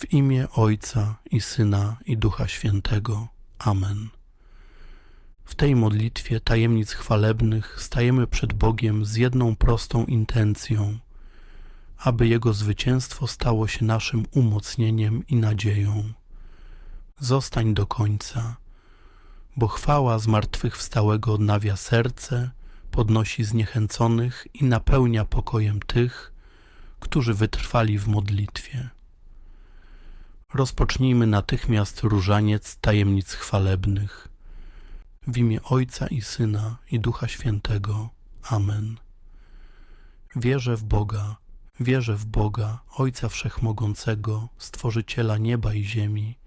W imię Ojca i Syna i Ducha Świętego. Amen. W tej modlitwie tajemnic chwalebnych stajemy przed Bogiem z jedną prostą intencją, aby Jego zwycięstwo stało się naszym umocnieniem i nadzieją. Zostań do końca, bo chwała zmartwychwstałego odnawia serce, podnosi zniechęconych i napełnia pokojem tych, którzy wytrwali w modlitwie. Rozpocznijmy natychmiast różaniec tajemnic chwalebnych. W imię Ojca i Syna i Ducha Świętego. Amen. Wierzę w Boga, wierzę w Boga, Ojca Wszechmogącego, Stworzyciela nieba i ziemi,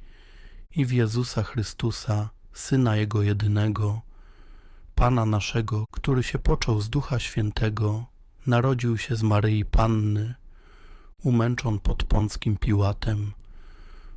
i w Jezusa Chrystusa, Syna Jego jedynego, Pana naszego, który się począł z Ducha Świętego, narodził się z Maryi Panny, umęczon pod Pąckim Piłatem,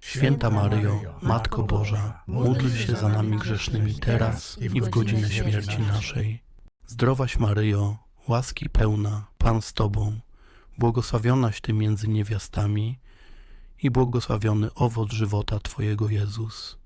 Święta Maryjo, Matko Boża, módl się za nami grzesznymi teraz i w godzinę śmierci naszej. Zdrowaś Maryjo, łaski pełna, Pan z Tobą, błogosławionaś Ty między niewiastami i błogosławiony owoc żywota Twojego Jezus.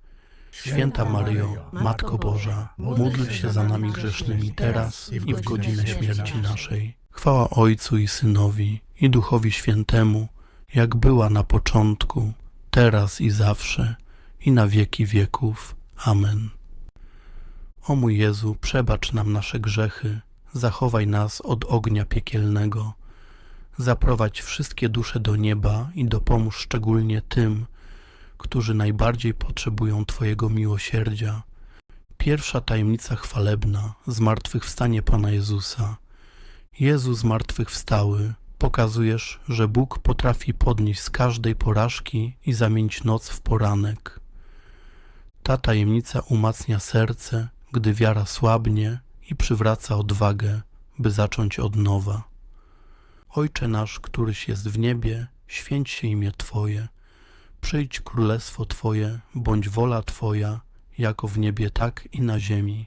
Święta Maryjo, Matko Boża, módl się za nami grzesznymi teraz i w godzinę śmierci naszej. Chwała Ojcu i Synowi i Duchowi Świętemu, jak była na początku, teraz i zawsze, i na wieki wieków. Amen. O mój Jezu, przebacz nam nasze grzechy, zachowaj nas od ognia piekielnego, zaprowadź wszystkie dusze do nieba i dopomóż szczególnie tym, którzy najbardziej potrzebują Twojego miłosierdzia. Pierwsza tajemnica chwalebna, zmartwychwstanie Pana Jezusa. Jezu zmartwychwstały, pokazujesz, że Bóg potrafi podnieść z każdej porażki i zamienić noc w poranek. Ta tajemnica umacnia serce, gdy wiara słabnie i przywraca odwagę, by zacząć od nowa. Ojcze nasz, któryś jest w niebie, święć się imię Twoje. Przyjdź królestwo Twoje, bądź wola Twoja, jako w niebie, tak i na ziemi.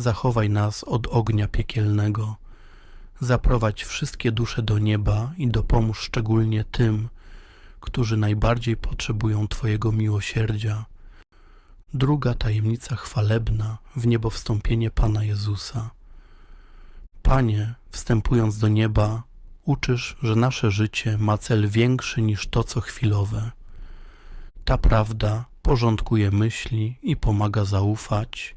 zachowaj nas od ognia piekielnego, zaprowadź wszystkie dusze do nieba i dopomóż szczególnie tym, którzy najbardziej potrzebują Twojego miłosierdzia. Druga tajemnica chwalebna w niebo wstąpienie Pana Jezusa. Panie, wstępując do nieba, uczysz, że nasze życie ma cel większy niż to, co chwilowe. Ta prawda porządkuje myśli i pomaga zaufać,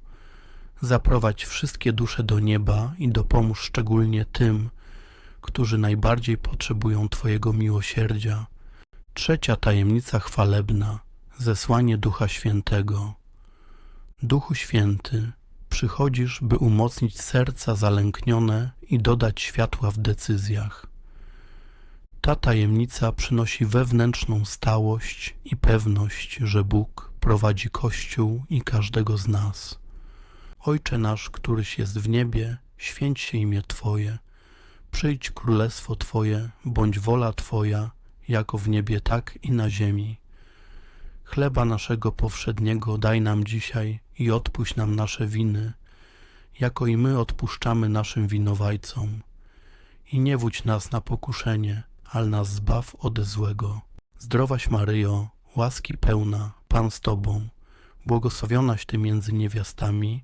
zaprowadź wszystkie dusze do nieba i dopomóż szczególnie tym, którzy najbardziej potrzebują Twojego miłosierdzia. Trzecia tajemnica chwalebna zesłanie Ducha Świętego. Duchu Święty, przychodzisz, by umocnić serca zalęknione i dodać światła w decyzjach. Ta tajemnica przynosi wewnętrzną stałość i pewność, że Bóg prowadzi Kościół i każdego z nas. Ojcze nasz, któryś jest w niebie, święć się imię Twoje. Przyjdź królestwo Twoje, bądź wola Twoja, jako w niebie, tak i na ziemi. Chleba naszego powszedniego daj nam dzisiaj i odpuść nam nasze winy, jako i my odpuszczamy naszym winowajcom. I nie wódź nas na pokuszenie, ale nas zbaw ode złego. Zdrowaś Maryjo, łaski pełna, Pan z Tobą, błogosławionaś Ty między niewiastami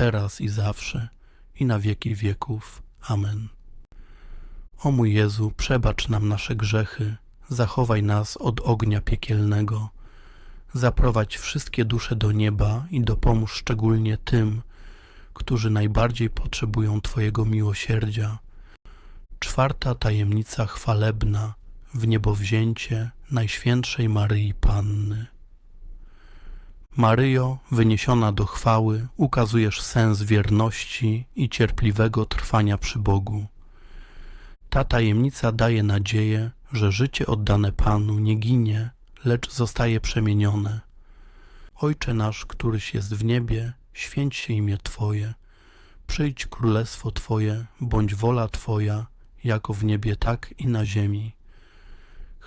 teraz i zawsze, i na wieki wieków. Amen. O mój Jezu, przebacz nam nasze grzechy, zachowaj nas od ognia piekielnego, zaprowadź wszystkie dusze do nieba i dopomóż szczególnie tym, którzy najbardziej potrzebują Twojego miłosierdzia. Czwarta tajemnica chwalebna w niebowzięcie Najświętszej Maryi Panny. Maryjo, wyniesiona do chwały, ukazujesz sens wierności i cierpliwego trwania przy Bogu. Ta tajemnica daje nadzieję, że życie oddane Panu nie ginie, lecz zostaje przemienione. Ojcze nasz, któryś jest w niebie, święć się imię Twoje. Przyjdź królestwo Twoje, bądź wola Twoja, jako w niebie, tak i na ziemi.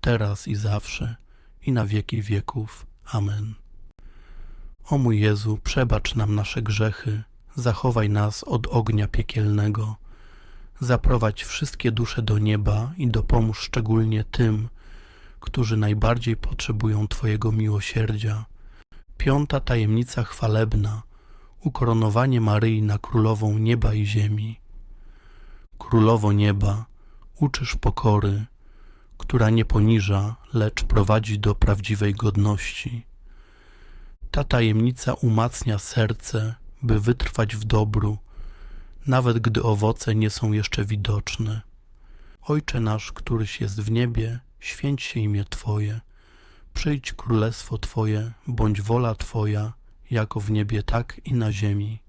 teraz i zawsze, i na wieki wieków. Amen. O mój Jezu, przebacz nam nasze grzechy, zachowaj nas od ognia piekielnego, zaprowadź wszystkie dusze do nieba i dopomóż szczególnie tym, którzy najbardziej potrzebują Twojego miłosierdzia. Piąta tajemnica chwalebna ukoronowanie Maryi na królową nieba i ziemi. Królowo nieba, uczysz pokory, która nie poniża, lecz prowadzi do prawdziwej godności. Ta tajemnica umacnia serce, by wytrwać w dobru, nawet gdy owoce nie są jeszcze widoczne. Ojcze nasz, któryś jest w niebie, święć się imię Twoje. Przyjdź królestwo Twoje, bądź wola Twoja, jako w niebie, tak i na ziemi.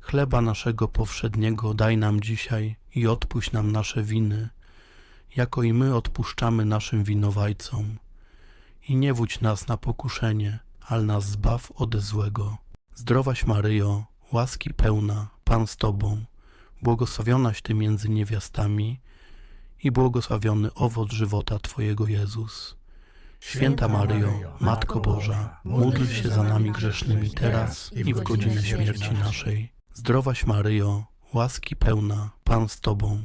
Chleba naszego powszedniego daj nam dzisiaj i odpuść nam nasze winy, jako i my odpuszczamy naszym winowajcom. I nie wódź nas na pokuszenie, ale nas zbaw ode złego. Zdrowaś Maryjo, łaski pełna, Pan z Tobą, błogosławionaś Ty między niewiastami i błogosławiony owoc żywota Twojego Jezus. Święta Maryjo, Matko Boża, módl się za nami grzesznymi teraz i w godzinę śmierci naszej. Zdrowaś Maryjo, łaski pełna, Pan z Tobą,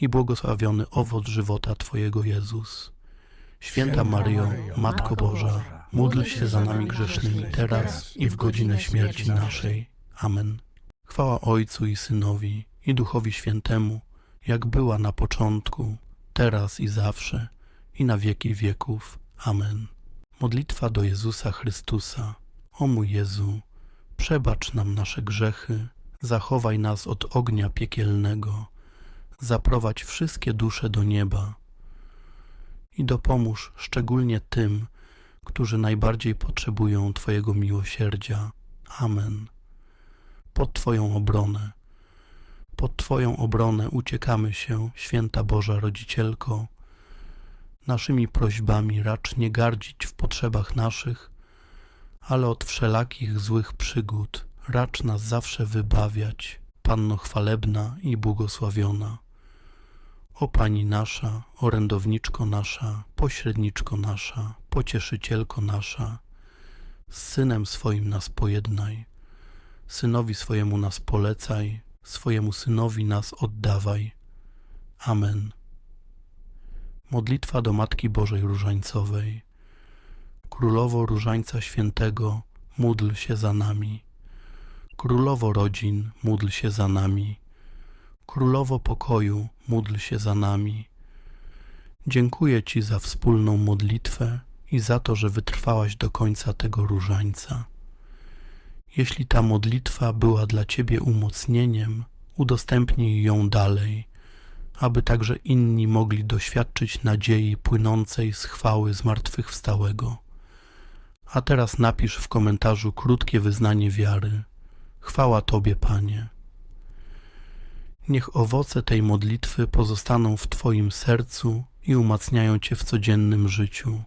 i błogosławiony owoc żywota Twojego Jezus. Święta Maryjo, Matko Boża, módl się za nami grzesznymi teraz i w godzinę śmierci naszej. Amen. Chwała Ojcu i Synowi i Duchowi Świętemu, jak była na początku, teraz i zawsze, i na wieki wieków. Amen. Modlitwa do Jezusa Chrystusa. O mój Jezu, przebacz nam nasze grzechy, zachowaj nas od ognia piekielnego, zaprowadź wszystkie dusze do nieba i dopomóż szczególnie tym, którzy najbardziej potrzebują Twojego miłosierdzia. Amen. Pod Twoją obronę, pod Twoją obronę uciekamy się, święta Boża Rodzicielko. Naszymi prośbami racz nie gardzić w potrzebach naszych, ale od wszelakich złych przygód racz nas zawsze wybawiać, Panno chwalebna i błogosławiona. O Pani nasza, orędowniczko nasza, pośredniczko nasza, pocieszycielko nasza, z Synem swoim nas pojednaj, Synowi swojemu nas polecaj, swojemu Synowi nas oddawaj. Amen. Modlitwa do Matki Bożej Różańcowej. Królowo Różańca Świętego, módl się za nami. Królowo rodzin, módl się za nami. Królowo pokoju, módl się za nami. Dziękuję Ci za wspólną modlitwę i za to, że wytrwałaś do końca tego różańca. Jeśli ta modlitwa była dla Ciebie umocnieniem, udostępnij ją dalej, aby także inni mogli doświadczyć nadziei płynącej z chwały zmartwychwstałego. A teraz napisz w komentarzu krótkie wyznanie wiary. Chwała Tobie, Panie. Niech owoce tej modlitwy pozostaną w Twoim sercu i umacniają Cię w codziennym życiu.